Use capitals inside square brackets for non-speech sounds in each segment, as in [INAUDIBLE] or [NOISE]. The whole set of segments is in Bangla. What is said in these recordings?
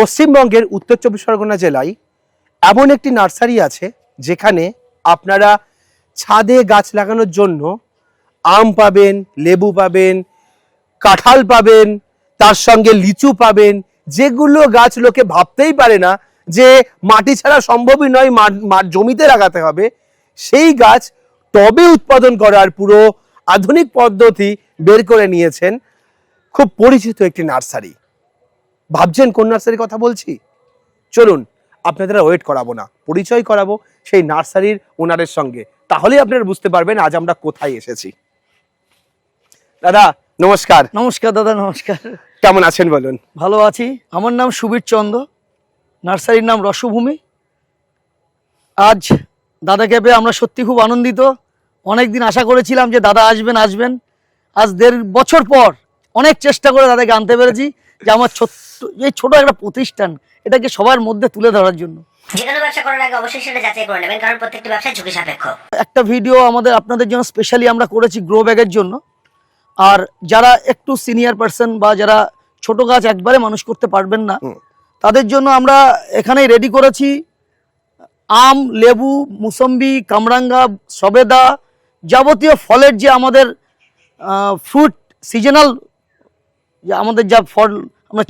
পশ্চিমবঙ্গের উত্তর চব্বিশ পরগনা জেলায় এমন একটি নার্সারি আছে যেখানে আপনারা ছাদে গাছ লাগানোর জন্য আম পাবেন, লেবু পাবেন, কাঁঠাল পাবেন, তার সঙ্গে লিচু পাবেন। যেগুলো গাছ লোকে ভাবতেই পারে না যে মাটি ছাড়া সম্ভবই নয় জমিতে লাগাতে হবে। সেই গাছ টবে উৎপাদন করার পুরো আধুনিক পদ্ধতি বের করে নিয়েছেন খুব পরিচিত একটি নার্সারি। ভাবছেন কোন নার্সারির কথা বলছি? চলুন আপনাদের ওয়েট করাবো না পরিচয় করাবো সেই নার্সারির ওনারের সঙ্গে। তাহলেই আপনারা বুঝতে পারবেন আজ আমরা কোথায় এসেছি। দাদা নমস্কার। নমস্কার দাদা নমস্কার। কেমন আছেন বলুন? ভালো আছি। আমার নাম সুবীর চন্দ নার্সারির নাম রসভূমি। আজ দাদাকে পেয়ে আমরা সত্যি খুব আনন্দিত। অনেক দিন আশা করেছিলাম যে দাদা আসবেন আসবেন। আজ দেড় বছর পর অনেক চেষ্টা করে দাদাকে আনতে পেরেছি। যে আমার ছোট্ট এই ছোট একটা প্রতিষ্ঠান এটাকে সবার মধ্যে তুলে ধরার জন্য। যে কোনো ব্যবসা করার আগে অবশ্যই সেটা যাচাই করে নেবেন কারণ প্রত্যেকটি ব্যবসায় ঝুঁকি সাপেক্ষ। একটা ভিডিও আমাদের আপনাদের জন্য স্পেশালি আমরা করেছি গ্রো ব্যাগের জন্য। আর যারা একটু সিনিয়র পার্সন বা যারা ছোট গাছ একবারে মানুষ করতে পারবেন না তাদের জন্য আমরা এখানেই রেডি করেছি। আম লেবু মুসম্বি কামরাঙ্গা সবেদা যাবতীয় ফলের যে আমাদের ফ্রুট সিজনাল যে আমাদের যা ফল আমরা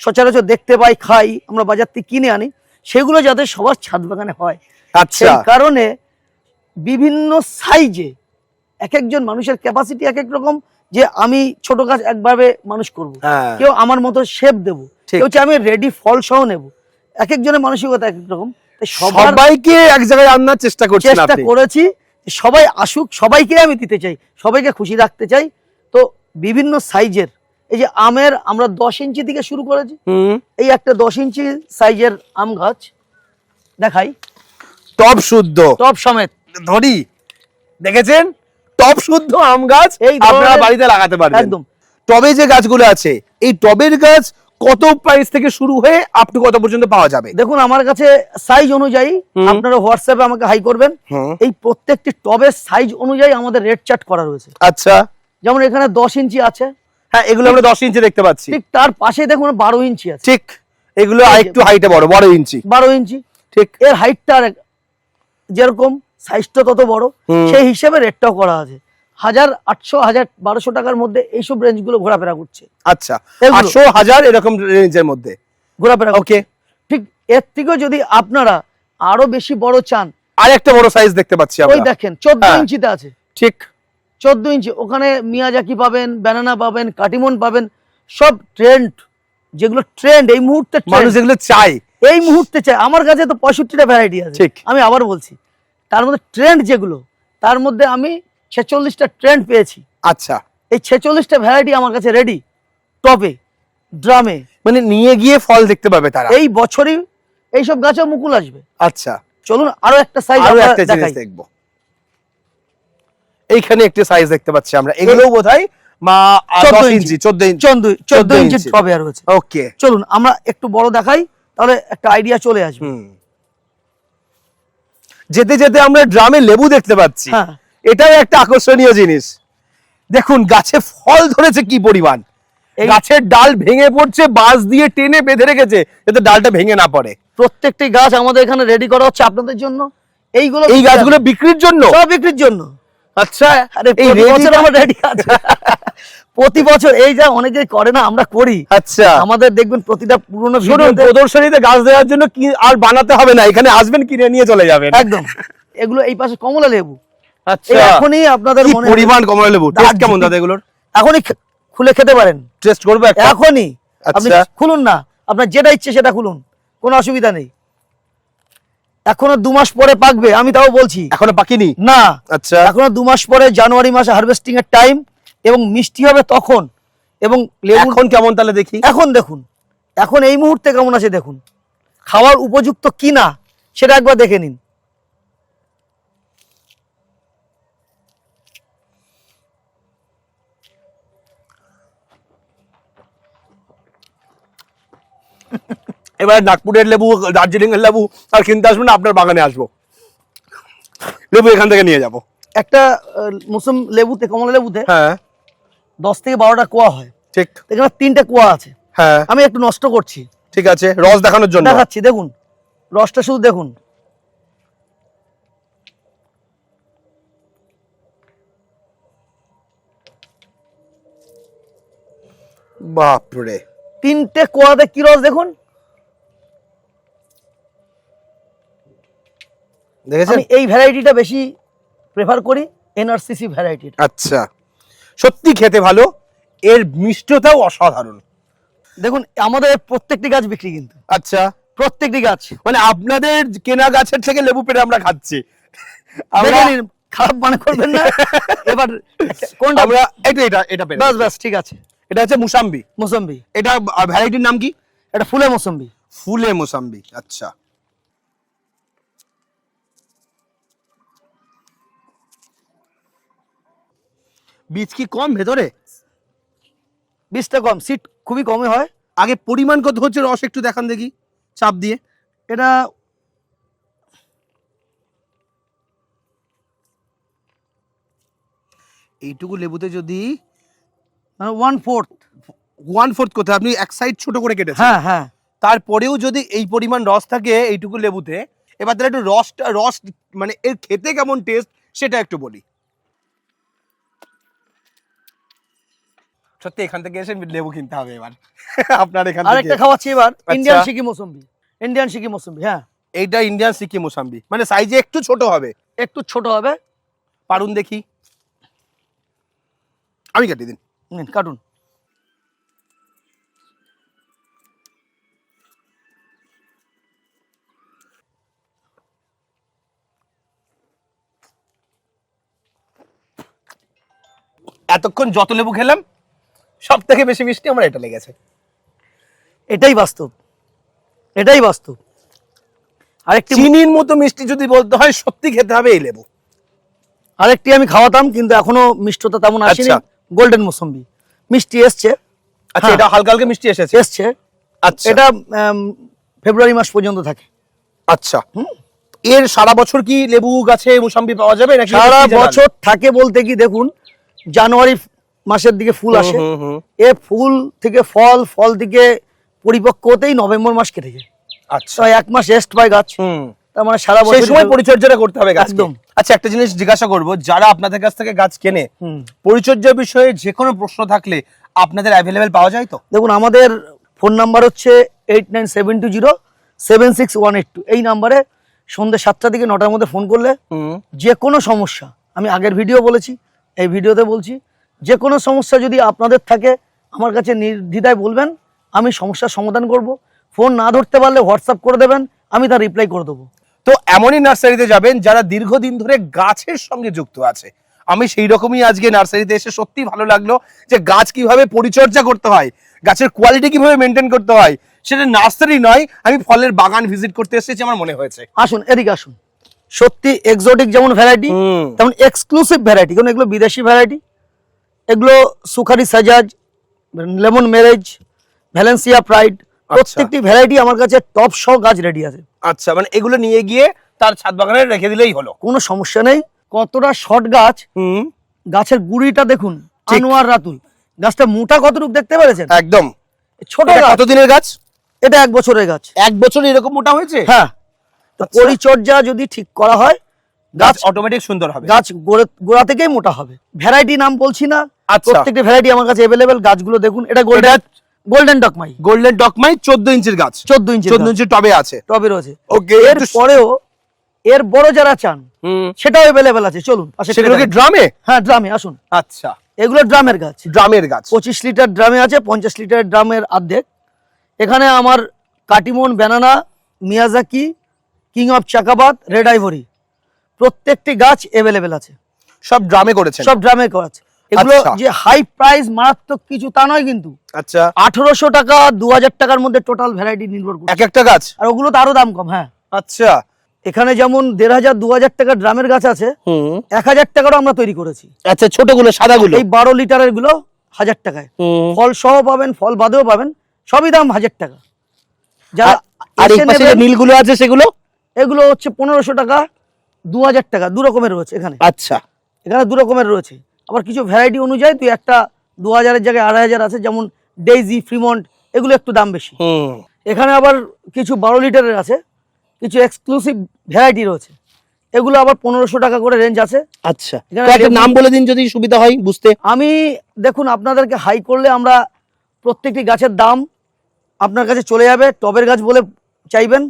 সচরাচর দেখতে পাই খাই আমরা বাজার থেকে কিনে আনি সেগুলো যাতে সবার ছাদ বাগানে হয়। আচ্ছা। কারণে বিভিন্ন সাইজে এক একজন মানুষের ক্যাপাসিটি এক এক রকম যে আমি ছোট গাছ একভাবে মানুষ করব। হ্যাঁ। কেউ আমার মতো শেপ দেব। কেউ আমি রেডি ফল সহ নেব। এক একজনের মানসিকতা এক এক রকম সবাইকে এক জায়গায় আনার চেষ্টা করছি চেষ্টা করেছি সবাই আসুক সবাইকে আমি দিতে চাই সবাইকে খুশি রাখতে চাই। তো বিভিন্ন সাইজের এই যে আমের আমরা দশ ইঞ্চি থেকে শুরু করেছি। এই একটা দশ ইঞ্চি সাইজের আম গাছ। দেখাই। টপ শুদ্ধ। টপ সমেত। ধরি দেখেছেন? টপ শুদ্ধ আম গাছ এই আপনারা বাড়িতে লাগাতে পারবেন। একদম। টবে যে গাছগুলো আছে এই টবের গাছ কত প্রাইস থেকে শুরু হয়ে আপ টু কত পর্যন্ত পাওয়া যাবে? দেখুন আমার কাছে সাইজ অনুযায়ী আপনারা হোয়াটসঅ্যাপে আমাকে হাই করবেন। এই প্রত্যেকটি টবের সাইজ অনুযায়ী আমাদের রেট চার্ট করা রয়েছে। আচ্ছা। যেমন এখানে দশ ইঞ্চি আছে। হ্যাঁ এগুলো আমরা দশ ইঞ্চি দেখতে পাচ্ছি। ঠিক তার পাশে দেখুন বারো ইঞ্চি আছে। ঠিক এগুলো আরেকটু হাইটে বড় বড় ইঞ্চি। বারো ইঞ্চি। ঠিক। এর হাইটটা যেরকম সাইজটা তত বড় সেই হিসেবে রেটটাও করা আছে। হাজার আটশো হাজার বারোশো টাকার মধ্যে এইসব রেঞ্জগুলো ঘোরাফেরা করছে। আচ্ছা আটশো হাজার এরকম রেঞ্জের মধ্যে। ঘোরাফেরা ওকে ঠিক এর থেকেও যদি আপনারা আরও বেশি বড় চান আর একটা বড় সাইজ দেখতে পাচ্ছি ওই দেখেন চোদ্দ হ্যাঁ। ইঞ্চিতে আছে। ঠিক। চোদ্দ ইঞ্চি। ওখানে মিয়াজাকি পাবেন ব্যানানা পাবেন কাটিমন পাবেন সব ট্রেন্ড যেগুলো ট্রেন্ড এই মুহূর্তে মানুষ এগুলো চাই এই মুহূর্তে চাই আমার কাছে তো পঁয়ষট্টিটা ভ্যারাইটি আছে। আমি আবার বলছি তার মধ্যে ট্রেন্ড যেগুলো তার মধ্যে আমি ছেচল্লিশটা ট্রেন্ড পেয়েছি। আচ্ছা। এই ছেচল্লিশটা ভ্যারাইটি আমার কাছে রেডি টবে ড্রামে। মানে নিয়ে গিয়ে ফল দেখতে পাবে তারা। এই বছরই এইসব গাছে মুকুল আসবে। আচ্ছা। চলুন আরও একটা সাইজ আরও একটা জিনিস দেখব। এইখানে একটি সাইজ দেখতে পাচ্ছি আমরা। এগুলোও বোধহয় মা 14 ইঞ্চি। ইঞ্চি চোদ্দ ইঞ্চি। চোদ্দ চোদ্দ 14 ইঞ্চি। টবে আর রয়েছে। ওকে। চলুন আমরা একটু বড় দেখাই তাহলে একটা আইডিয়া চলে আসবে। যেতে যেতে আমরা ড্রামে লেবু দেখতে পাচ্ছি। হ্যাঁ। এটাও একটা আকর্ষণীয় জিনিস। দেখুন গাছে ফল ধরেছে কি পরিমাণ। এই- গাছের ডাল ভেঙে পড়ছে বাঁশ দিয়ে টেনে বেঁধে রেখেছে যাতে ডালটা ভেঙে না পড়ে। প্রত্যেকটি গাছ আমাদের এখানে রেডি করা হচ্ছে আপনাদের জন্য। এইগুলো এই গাছগুলো বিক্রির জন্য? সব বিক্রির জন্য। আচ্ছা আরে এই প্রতি বছর আমার রেডি আছে। প্রতি বছর এই যা অনেকে করে না আমরা করি। আচ্ছা। আমাদের দেখবেন প্রতিটা পুরনো প্রদর্শনীতে গাছ দেওয়ার জন্য কি আর বানাতে হবে না? এখানে আসবেন কিনে নিয়ে চলে যাবেন। একদম। এগুলো এই পাশে কমলা লেবু। আচ্ছা। এখনই আপনাদের মনে পরিমাণ কমলা লেবু? টেস্ট কেমন দাদা এগুলোর? এখনই খুলে খেতে পারেন। টেস্ট করব এখনই। আপনি আচ্ছা। খুলুন না। আপনার যেটা ইচ্ছে সেটা খুলুন। কোনো অসুবিধা নেই। এখনও দু মাস পরে পাকবে আমি তাও বলছি। এখনও পাকিনি? না। আচ্ছা। এখনও দু মাস পরে জানুয়ারি মাসে হারভেস্টিং এর টাইম এবং মিষ্টি হবে তখন। এবং লেবু এখন কেমন তাহলে দেখি? এখন দেখুন। এখন এই মুহূর্তে কেমন আছে দেখুন। খাওয়ার উপযুক্ত কি না সেটা একবার দেখে নিন। [LAUGHS] এবার নাগপুরের লেবু দার্জিলিং এর লেবু আর কিনতে আসব না আপনার বাগানে আসব। লেবু এখান থেকে নিয়ে যাব। একটা মৌসুম লেবুতে কমলা লেবুতে হ্যাঁ। দশ থেকে বারোটা কুয়া হয়। ঠিক। এখানে তিনটে কুয়া আছে। হ্যাঁ। আমি একটু নষ্ট করছি। ঠিক আছে রস দেখানোর জন্য। দেখাচ্ছি দেখুন। রসটা শুধু দেখুন। বাপরে। তিনটে কোয়াতে কি রস দেখুন? দেখেছেন? আমি এই ভ্যারাইটিটা বেশি প্রেফার করি এনআরসিসি ভ্যারাইটি আচ্ছা। সত্যি খেতে ভালো এর মিষ্টতাও অসাধারণ। দেখুন আমাদের প্রত্যেকটি গাছ বিক্রি কিন্তু। আচ্ছা। প্রত্যেকটি গাছ। মানে আপনাদের কেনা গাছের থেকে লেবু পেড়ে আমরা খাচ্ছি। আমরা খারাপ মানে করবেন না। [LAUGHS] এবার কোনটা আমরা এটা এটা এটা পেড়ে বাস বাস ঠিক আছে। এটা হচ্ছে মুসাম্বি। মুসাম্বি। এটা ভ্যারাইটির নাম কি? এটা ফুলে মোসম্বি। ফুলে মোসাম্বি আচ্ছা। বীজ কি কম ভেতরে? বীজটা কম সিট খুবই কমে হয়। আগে পরিমাণ কত হচ্ছে রস একটু দেখান দেখি চাপ দিয়ে। এটা এইটুকু লেবুতে যদি ওয়ান ফোর্থ ওয়ান ফোর্থ করতে আপনি এক সাইড ছোট করে কেটেছেন। হ্যাঁ হ্যাঁ। তারপরেও যদি এই পরিমাণ রস থাকে এইটুকু লেবুতে এবার তাহলে একটু রসটা রস মানে এর খেতে কেমন টেস্ট সেটা একটু বলি। সত্যি এখান থেকে এসে লেবু কিনতে হবে এবার। [LAUGHS] আপনার এখান থেকে। আরেকটা খাওয়াচ্ছি এবার ইন্ডিয়ান আচ্ছা। সিকি মোসম্বি। ইন্ডিয়ান সিকি মোসম্বি হ্যাঁ। এইটা ইন্ডিয়ান সিকি মোসাম্বি। মানে সাইজে একটু ছোট হবে। একটু ছোট হবে। পারুন দেখি। আমি কেটে দিন। নিন কাটুন। এতক্ষণ যত লেবু খেলাম সব থেকে বেশি মিষ্টি আমার এটা লেগেছে। এটাই বাস্তব। এটাই বাস্তব। আরেকটি চিনির মতো মিষ্টি যদি বলতে হয় সত্যি খেতে হবে এই লেবু। আরেকটি আমি খাওয়াতাম কিন্তু এখনও মিষ্টতা তেমন আসেনি। আচ্ছা। গোল্ডেন মোসম্বি মিষ্টি এসছে। আচ্ছা হ্যাঁ। এটা হালকা হালকা মিষ্টি এসেছে? এসছে। আচ্ছা। এটা ফেব্রুয়ারি মাস পর্যন্ত থাকে। আচ্ছা। এর সারা বছর কি লেবু গাছে মুসাম্বি পাওয়া যাবে? নাকি সারা বছর থাকে বলতে কি দেখুন জানুয়ারি মাসের দিকে ফুল আসে। এ ফুল থেকে ফল ফল থেকে পরিপক্ক হতেই নভেম্বর মাস কেটে যায়। আচ্ছা। এক মাস রেস্ট পায় গাছ। তার মানে সারা বছর সময় পরিচর্যাটা করতে হবে একদম। আচ্ছা একটা জিনিস জিজ্ঞাসা করব যারা আপনাদের কাছ থেকে গাছ কেনে হুম। পরিচর্যার বিষয়ে যে কোনো প্রশ্ন থাকলে আপনাদের অ্যাভেলেবেল পাওয়া যায় তো? দেখুন আমাদের ফোন নাম্বার হচ্ছে eight nine seven two zero seven six one eight two এই নাম্বারে সন্ধ্যে সাতটা থেকে নটার মধ্যে ফোন করলে যে কোনো সমস্যা আমি আগের ভিডিও বলেছি এই ভিডিওতে বলছি যে কোনো সমস্যা যদি আপনাদের থাকে আমার কাছে নির্দ্বিধায় বলবেন আমি সমস্যার সমাধান করব। ফোন না ধরতে পারলে হোয়াটসঅ্যাপ করে দেবেন আমি তার রিপ্লাই করে দেবো। তো এমনই নার্সারিতে যাবেন যারা দীর্ঘদিন ধরে গাছের সঙ্গে যুক্ত আছে। আমি সেই রকমই আজকে নার্সারিতে এসে সত্যি ভালো লাগল যে গাছ কীভাবে পরিচর্যা করতে হয় গাছের কোয়ালিটি কীভাবে মেনটেন করতে হয় সেটা নার্সারি নয় আমি ফলের বাগান ভিজিট করতে এসেছি আমার মনে হয়েছে। আসুন এদিকে আসুন। সত্যি এক্সোটিক যেমন ভ্যারাইটি তেমন এক্সক্লুসিভ ভ্যারাইটি কারণ এগুলো বিদেশি ভ্যারাইটি এগুলো সুখারি সাজাজ লেমন ম্যারেজ ভ্যালেন্সিয়া প্রাইড প্রত্যেকটি ভ্যারাইটি আমার কাছে টপ সহ গাছ রেডি আছে। আচ্ছা মানে এগুলো নিয়ে গিয়ে তার ছাদ বাগানে রেখে দিলেই হলো। কোনো সমস্যা নেই। কতটা শর্ট গাছ হুম। গাছের গুড়িটা দেখুন আনোয়ার রাতুল। গাছটা মোটা কতটুকু দেখতে পেরেছেন? একদম। ছোট কতদিনের গাছ? এটা এক বছরের গাছ। এক বছর এরকম মোটা হয়েছে? হ্যাঁ। তো আচ্ছা। পরিচর্যা যদি ঠিক করা হয় গাছ অটোমেটিক সুন্দর হবে। গাছ গোড়ে- গোড়া থেকেই মোটা হবে। ভ্যারাইটি নাম বলছি না। আচ্ছা। প্রত্যেকটা ভ্যারাইটি আমার কাছে অ্যাভেলেবেল গাছগুলো দেখুন এটা গোল্ডেন গোল্ডেন ডকমাই গোল্ডেন ডকমাই চোদ্দ ইঞ্চির গাছ। চোদ্দ ইঞ্চি চোদ্দ ইঞ্চির টবে আছে। টবে রয়েছে ওকে এর পরেও এর বড় যারা চান সেটাও অ্যাভেলেবেল আছে। চলুন সেগুলো কি ড্রামে? হ্যাঁ ড্রামে আসুন। আচ্ছা। এগুলো ড্রামের গাছ। ড্রামের গাছ। পঁচিশ লিটার ড্রামে আছে পঞ্চাশ লিটার ড্রামের অর্ধেক। এখানে আমার কাটিমন ব্যানানা মিয়াজাকি কিং অফ চাকাবাদ রেড আইভরি। প্রত্যেকটি গাছ অ্যাভেলেবেল আছে। সব ড্রামে করেছেন। সব ড্রামে করা আছে। এগুলো আচ্ছা। যে হাই প্রাইস মারাত্মক কিছু তা নয় কিন্তু। আচ্ছা। আঠারোশো টাকা দু হাজার টাকার মধ্যে টোটাল ভ্যারাইটি নির্ভর করে এক একটা গাছ? আর ওগুলো তো আরও দাম কম হ্যাঁ। আচ্ছা। এখানে যেমন দেড় হাজার দু হাজার টাকার ড্রামের গাছ আছে এক হাজার টাকারও আমরা তৈরি করেছি। আচ্ছা ছোটগুলো সাদাগুলো? এই বারো লিটারেরগুলো হাজার টাকায়। ফল সহ পাবেন ফল বাদেও পাবেন সবই দাম হাজার টাকা। যারা আর- এই পাশে যে নেবেন, নীলগুলো আছে সেগুলো? এগুলো হচ্ছে পনেরোশো টাকা দু হাজার টাকা দু রকমের রয়েছে এখানে। আচ্ছা। এখানে দু রকমের রয়েছে। আবার কিছু ভ্যারাইটি অনুযায়ী তুই একটা দু হাজারের জায়গায় আড়াই হাজার আছে যেমন ডেইজি ফ্রিমন্ট এগুলো একটু দাম বেশি। এখানে আবার কিছু বারো লিটারের আছে কিছু এক্সক্লুসিভ ভ্যারাইটি রয়েছে। এগুলো আবার পনেরোশো টাকা করে রেঞ্জ আছে। আচ্ছা। একটা নাম বলে দিন যদি সুবিধা হয় বুঝতে। আমি দেখুন আপনাদেরকে হাই করলে আমরা প্রত্যেকটি গাছের দাম আপনার কাছে চলে যাবে টবের গাছ বলে চাইবেন।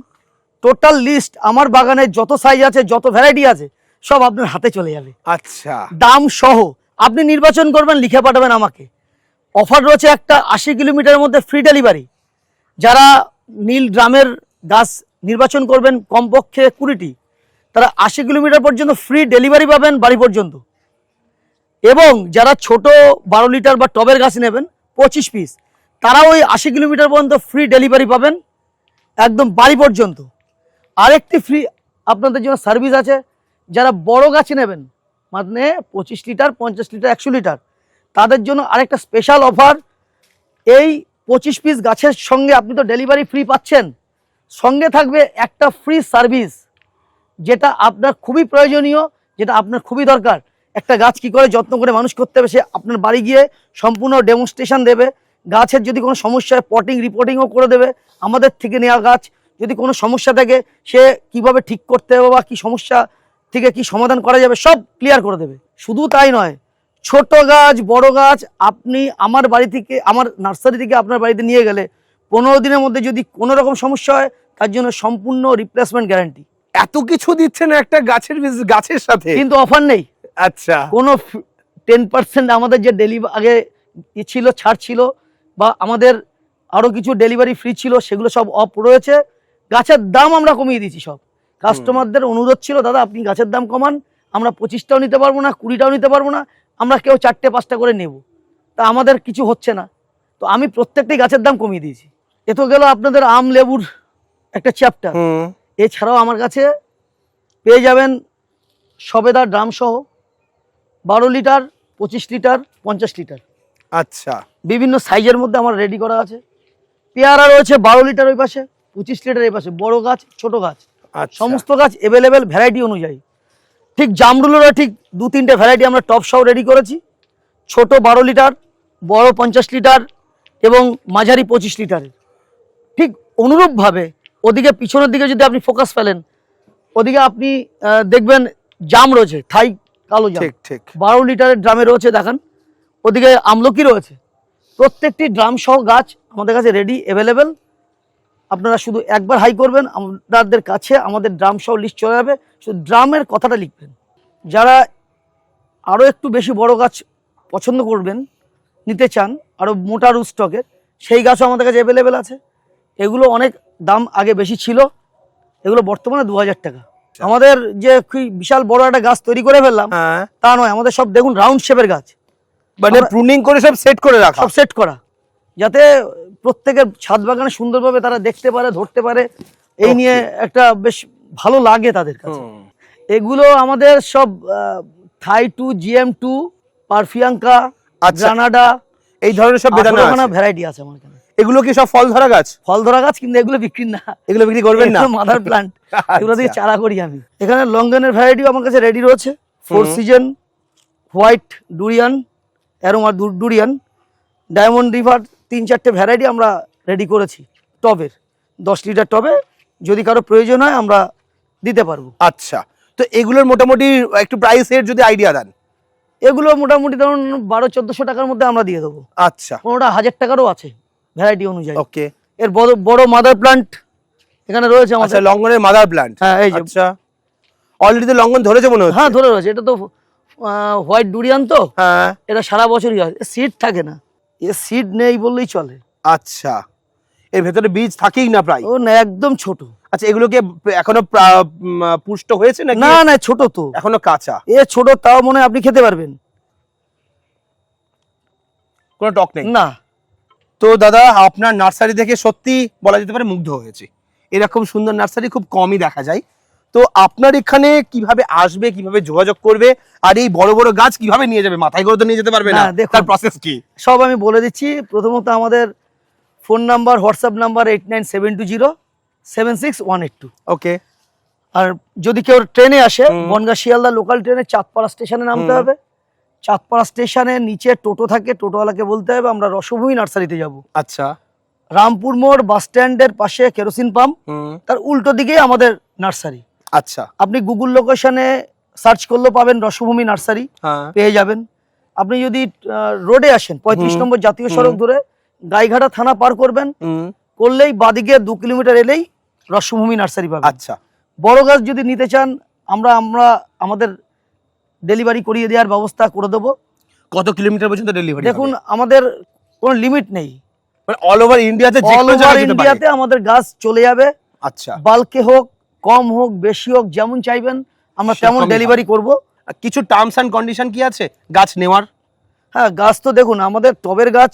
টোটাল লিস্ট আমার বাগানে যত সাইজ আছে যত ভ্যারাইটি আছে সব আপনার হাতে চলে যাবে। আচ্ছা। দাম সহ আপনি নির্বাচন করবেন, লিখে পাঠাবেন আমাকে। অফার রয়েছে একটা আশি কিলোমিটারের মধ্যে ফ্রি ডেলিভারি যারা নীল ড্রামের গাছ নির্বাচন করবেন, কমপক্ষে কুড়িটি, তারা আশি কিলোমিটার পর্যন্ত ফ্রি ডেলিভারি পাবেন বাড়ি পর্যন্ত। এবং যারা ছোট বারো লিটার বা টবের গাছ নেবেন, পঁচিশ পিস তারা ওই আশি কিলোমিটার পর্যন্ত ফ্রি ডেলিভারি পাবেন, একদম বাড়ি পর্যন্ত। আরেকটি ফ্রি আপনাদের জন্য সার্ভিস আছে, যারা বড় গাছ নেবেন মানে পঁচিশ লিটার, পঞ্চাশ লিটার, একশো লিটার। তাদের জন্য আরেকটা স্পেশাল অফার এই পঁচিশ পিস গাছের সঙ্গে আপনি তো ডেলিভারি ফ্রি পাচ্ছেন। সঙ্গে থাকবে একটা ফ্রি সার্ভিস যেটা আপনার খুবই প্রয়োজনীয়, যেটা আপনার খুবই দরকার। একটা গাছ কি করে যত্ন করে মানুষ করতে হবে, সে আপনার বাড়ি গিয়ে সম্পূর্ণ ডেমনস্ট্রেশন দেবে। গাছের যদি কোনো সমস্যা পটিং রিপোর্টিংও করে দেবে। আমাদের থেকে নেওয়া গাছ যদি কোনো সমস্যা থাকে, সে কীভাবে ঠিক করতে হবে বা কী সমস্যা থেকে কি সমাধান করা যাবে? সব ক্লিয়ার করে দেবে। শুধু তাই নয় ছোট গাছ বড় গাছ আপনি আমার বাড়ি থেকে আমার নার্সারি থেকে আপনার বাড়িতে নিয়ে গেলে পনেরো দিনের মধ্যে যদি কোনো রকম সমস্যা হয় তার জন্য সম্পূর্ণ রিপ্লেসমেন্ট গ্যারান্টি এত কিছু দিচ্ছেন একটা গাছের গাছের সাথে? কিন্তু অফার নেই। আচ্ছা। কোনো টেন পার্সেন্ট আমাদের যে ডেলিভারি আগে ছিল ছাড় ছিল বা আমাদের আরও কিছু ডেলিভারি ফ্রি ছিল সেগুলো সব অফ রয়েছে। গাছের দাম আমরা কমিয়ে দিয়েছি সব। কাস্টমারদের অনুরোধ ছিল দাদা আপনি গাছের দাম কমান আমরা পঁচিশটাও নিতে পারব না কুড়িটাও নিতে পারব না আমরা কেউ চারটে পাঁচটা করে নেব। তা আমাদের কিছু হচ্ছে না। তো আমি প্রত্যেকটি গাছের দাম কমিয়ে দিয়েছি। এ তো গেল আপনাদের আম লেবুর একটা চ্যাপ্টার এছাড়াও আমার কাছে পেয়ে যাবেন সবেদা ড্রাম সহ বারো লিটার পঁচিশ লিটার পঞ্চাশ লিটার। আচ্ছা। বিভিন্ন সাইজের মধ্যে আমার রেডি করা আছে। পেয়ারা রয়েছে বারো লিটার ওই পাশে পঁচিশ লিটার এই পাশে। বড় গাছ ছোট গাছ। সমস্ত গাছ অ্যাভেলেবেল ভ্যারাইটি অনুযায়ী। ঠিক জামরুলেরও ঠিক দু তিনটে ভ্যারাইটি আমরা টপ সহ রেডি করেছি। ছোট বারো লিটার বড় পঞ্চাশ লিটার এবং মাঝারি পঁচিশ লিটারের। ঠিক অনুরূপভাবে ওদিকে পিছনের দিকে যদি আপনি ফোকাস ফেলেন ওদিকে আপনি দেখবেন জাম রয়েছে থাই কালো জাম। ঠিক ঠিক। বারো লিটারের ড্রামে রয়েছে দেখান। ওদিকে আমলকি রয়েছে। প্রত্যেকটি ড্রাম সহ গাছ আমাদের কাছে রেডি অ্যাভেলেবেল আপনারা শুধু একবার হাই করবেন আপনাদের কাছে আমাদের ড্রাম সহ লিস্ট চলে যাবে। শুধু ড্রামের কথাটা লিখবেন। যারা আরও একটু বেশি বড় গাছ পছন্দ করবেন নিতে চান আরও মোটা রুট স্টকের সেই গাছও আমাদের কাছে অ্যাভেলেবেল আছে। এগুলো অনেক দাম আগে বেশি ছিল। এগুলো বর্তমানে দু হাজার টাকা। আমাদের যে কি বিশাল বড় একটা গাছ তৈরি করে ফেললাম হ্যাঁ। তা নয় আমাদের সব দেখুন রাউন্ড শেপের গাছ। মানে প্রুনিং করে সব সেট করে রাখা। সব সেট করা। যাতে প্রত্যেকের ছাদ বাগানে সুন্দরভাবে তারা দেখতে পারে ধরতে পারে। এই নিয়ে একটা বেশ ভালো লাগে তাদের কাছে। এগুলো আমাদের সব থাই টু জিএম টু পারফিয়াঙ্কা আচ্ছা। গ্রানাডা এই ধরনের সব বেদানা ভ্যারাইটি আছে? আমার এখানে। এগুলো কি সব ফল ধরা গাছ? ফল ধরা গাছ কিন্তু এগুলো বিক্রি না। এগুলো বিক্রি করবেন না? মাদার [LAUGHS] প্লান্ট এগুলো দিয়ে আচ্ছা। চারা করি আমি। এখানে লঙ্গনের ভ্যারাইটিও আমার কাছে রেডি রয়েছে। Four season white durian aroma durian diamond river তিন চারটে ভ্যারাইটি আমরা রেডি করেছি। টবের। দশ লিটার টবে যদি কারও প্রয়োজন হয় আমরা দিতে পারব। আচ্ছা। তো এগুলোর মোটামুটি একটু প্রাইসের যদি আইডিয়া দেন। এগুলো মোটামুটি ধরুন বারো চোদ্দোশো টাকার মধ্যে আমরা দিয়ে দেবো। আচ্ছা। কোনোটা হাজার টাকারও আছে ভ্যারাইটি অনুযায়ী। ওকে এর বড় বড় মাদার প্লান্ট এখানে রয়েছে আচ্ছা আমাদের লঙ্গনের মাদার প্ল্যান্ট হ্যাঁ এই যে আচ্ছা। অলরেডি তো লঙ্গন ধরেছে মনে হচ্ছে। হ্যাঁ ধরে রয়েছে। এটা তো হোয়াইট ডুরিয়ান তো। হ্যাঁ। এটা সারা বছরই হয়। সিড থাকে না। এ সিড নেই বললেই চলে। আচ্ছা। এর ভেতরে বীজ থাকেই না প্রায়। ও না একদম ছোট। আচ্ছা এগুলোকে এখনও পুষ্ট হয়েছে নাকি? না না ছোট তো। এখনও কাঁচা। এ ছোট তাও মনে হয় আপনি খেতে পারবেন। কোনো টক নেই? না। তো দাদা আপনার নার্সারি দেখে সত্যি বলা যেতে পারে মুগ্ধ হয়েছে। এরকম সুন্দর নার্সারি খুব কমই দেখা যায়। তো আপনার এখানে কীভাবে আসবে কীভাবে যোগাযোগ করবে আর এই বড় বড় গাছ কীভাবে নিয়ে যাবে? মাথায় করে তো নিয়ে যেতে পারবে না। তার প্রসেস কি? সব আমি বলে দিচ্ছি। প্রথমত আমাদের phone number WhatsApp number eight nine seven two zero seven six one eight two okay আর যদি কেউ ট্রেনে আসে বনগা শিয়ালদা লোকাল ট্রেনে চাঁদপাড়া স্টেশনে নামতে হবে। চাঁদপাড়া স্টেশনের নিচে টোটো থাকে টোটোওয়ালাকে বলতে হবে আমরা রসভূমি নার্সারিতে যাব। আচ্ছা। রামপুর মোড় বাস স্ট্যান্ডের পাশে কেরোসিন পাম্প। তার উল্টো দিকেই আমাদের নার্সারি। আচ্ছা। আপনি গুগল লোকেশনে সার্চ করলেও পাবেন রসভূমি নার্সারি হ্যাঁ। পেয়ে যাবেন। আপনি যদি রোডে আসেন পঁয়ত্রিশ নম্বর জাতীয় সড়ক ধরে গাইঘাটা থানা পার করবেন করলেই বাদিকে দু কিলোমিটার এলেই রসভূমি নার্সারি পাবেন। আচ্ছা। বড় গাছ যদি নিতে চান আমরা আমরা আমাদের ডেলিভারি করিয়ে দেওয়ার ব্যবস্থা করে দেবো। কত কিলোমিটার পর্যন্ত ডেলিভারি দেখুন আমাদের কোনো লিমিট নেই। মানে অল ওভার ইন্ডিয়াতে অল ওভার ইন্ডিয়াতে আমাদের গাছ চলে যাবে। আচ্ছা। বাল্কে হোক কম হোক বেশি হোক যেমন চাইবেন আমরা তেমন ডেলিভারি করব। আর কিছু টার্মস অ্যান্ড কন্ডিশন কি আছে? গাছ নেওয়ার? হ্যাঁ গাছ তো দেখুন আমাদের টবের গাছ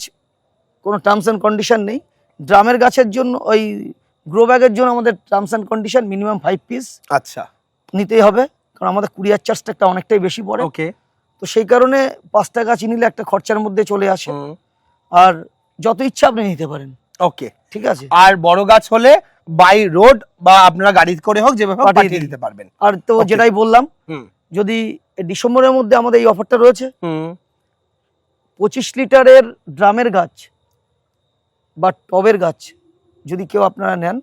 কোনো টার্মস অ্যান্ড কন্ডিশন নেই। ড্রামের গাছের জন্য ওই গ্রো ব্যাগের জন্য আমাদের terms and condition minimum five piece আচ্ছা। নিতেই হবে কারণ আমাদের কুরিয়ার চার্জটা একটা অনেকটাই বেশি পড়ে। ওকে তো সেই কারণে পাঁচটা গাছ নিলে একটা খরচার মধ্যে চলে আসে। আর যত ইচ্ছা আপনি নিতে পারেন। ওকে ঠিক আছে? আর বড় গাছ হলে বাই রোড বা আপনারা গাড়ি করে হোক যেভাবে পাঠিয়ে দিতে পারবেন। আর তো যেটাই বললাম যদি ডিসেম্বরের মধ্যে আমাদের এই অফারটা রয়েছে পঁচিশ লিটারের ড্রামের গাছ বা টবের গাছ যদি কেউ আপনারা নেন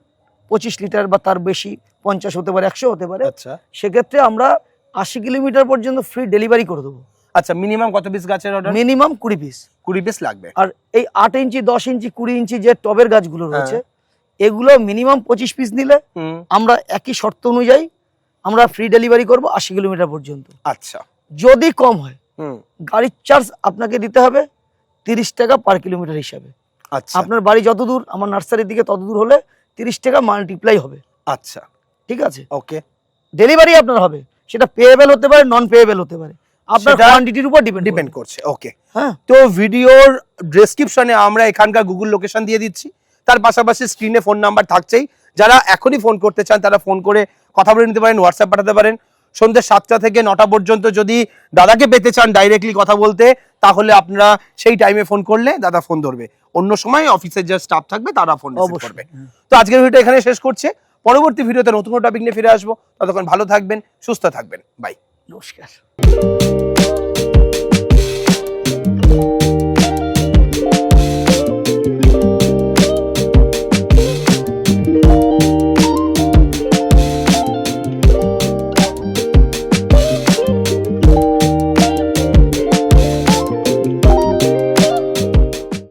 পঁচিশ লিটার বা তার বেশি পঞ্চাশ হতে পারে একশো হতে পারে আচ্ছা। সেক্ষেত্রে আমরা আশি কিলোমিটার পর্যন্ত ফ্রি ডেলিভারি করে দেবো। আচ্ছা মিনিমাম কত পিস গাছের অর্ডার মিনিমাম কুড়ি পিস কুড়ি পিস লাগবে। আর এই আট ইঞ্চি দশ ইঞ্চি কুড়ি ইঞ্চি যে টবের গাছগুলো রয়েছে এগুলো মিনিমাম পঁচিশ পিস নিলে আমরা একই শর্ত অনুযায়ী আমরা ফ্রি ডেলিভারি করব আশি কিলোমিটার পর্যন্ত। আচ্ছা। যদি কম হয় গাড়ির চার্জ আপনাকে দিতে হবে তিরিশ টাকা পার কিলোমিটার হিসাবে। আচ্ছা। আপনার বাড়ি যত দূর আমার নার্সারির দিকে তত দূর হলে তিরিশ টাকা মাল্টিপ্লাই হবে। আচ্ছা। ঠিক আছে? ওকে ডেলিভারি আপনার হবে। সেটা পেয়েবেল হতে পারে নন পেয়েবেল হতে পারে। আপনার কোয়ান্টিটির উপর ডিপেন্ড ডিপেন্ড করছে। ওকে হ্যাঁ। তো ভিডিওর ডেসক্রিপশনে আমরা এখানকার গুগল লোকেশন দিয়ে দিচ্ছি। তার পাশাপাশি স্ক্রিনে ফোন নাম্বার থাকছেই। যারা এখনই ফোন করতে চান তারা ফোন করে কথা বলে নিতে পারেন হোয়াটসঅ্যাপ পাঠাতে পারেন। সন্ধ্যে সাতটা থেকে নটা পর্যন্ত যদি দাদাকে পেতে চান ডাইরেক্টলি কথা বলতে তাহলে আপনারা সেই টাইমে ফোন করলে দাদা ফোন ধরবে। অন্য সময় অফিসের যে স্টাফ থাকবে তারা ফোন করবে। তো আজকের ভিডিও এখানে শেষ করছে। পরবর্তী ভিডিওতে নতুন টপিক নিয়ে ফিরে আসব। ততক্ষণ ভালো থাকবেন সুস্থ থাকবেন। বাই নমস্কার।